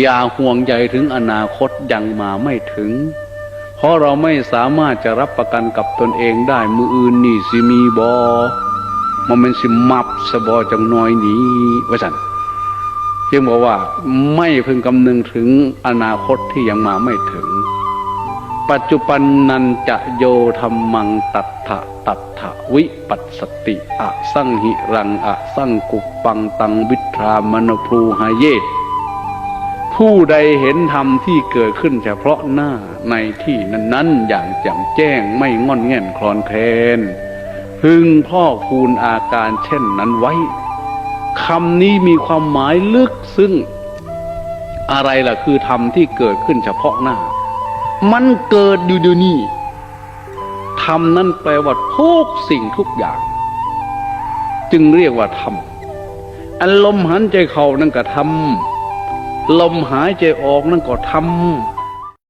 อย่าห่วงใยถึงอนาคตยังมาไม่ถึง เพราะเราไม่สามารถจะรับประกันกับตนเองได้มืออื่นนี่สิมีบอมันเป็นสิมับสบอจังน้อยนี้ว่าสันจึงบอกว่าไม่พึงกำนึงถึงอนาคตที่ยังมาไม่ถึง ปัจจุบันนันจะโยธรรมังตัทธะตัทธะวิปัสสติอะสังหิรังอะสังกุปปังตังวิทรามนพรูหายเย ผู้ใดเห็นธรรมที่เกิดขึ้นเฉพาะหน้าในที่นั้นๆ อย่างแจ่มแจ้งไม่งอนแง่นคลอนแคลนพึงพ่อคูณอาการเช่นนั้นไว้คำนี้มีความหมายลึกซึ้งอะไรล่ะคือธรรมที่เกิดขึ้นเฉพาะหน้า มันเกิดอยู่เดี๋ยวนี้ธรรมนั้นแปลว่าทุกสิ่งทุกอย่าง จึงเรียกว่าธรรมอันลมหันใจเขานั่นก็ธรรม ลมหายใจออกนั่นก็ทำ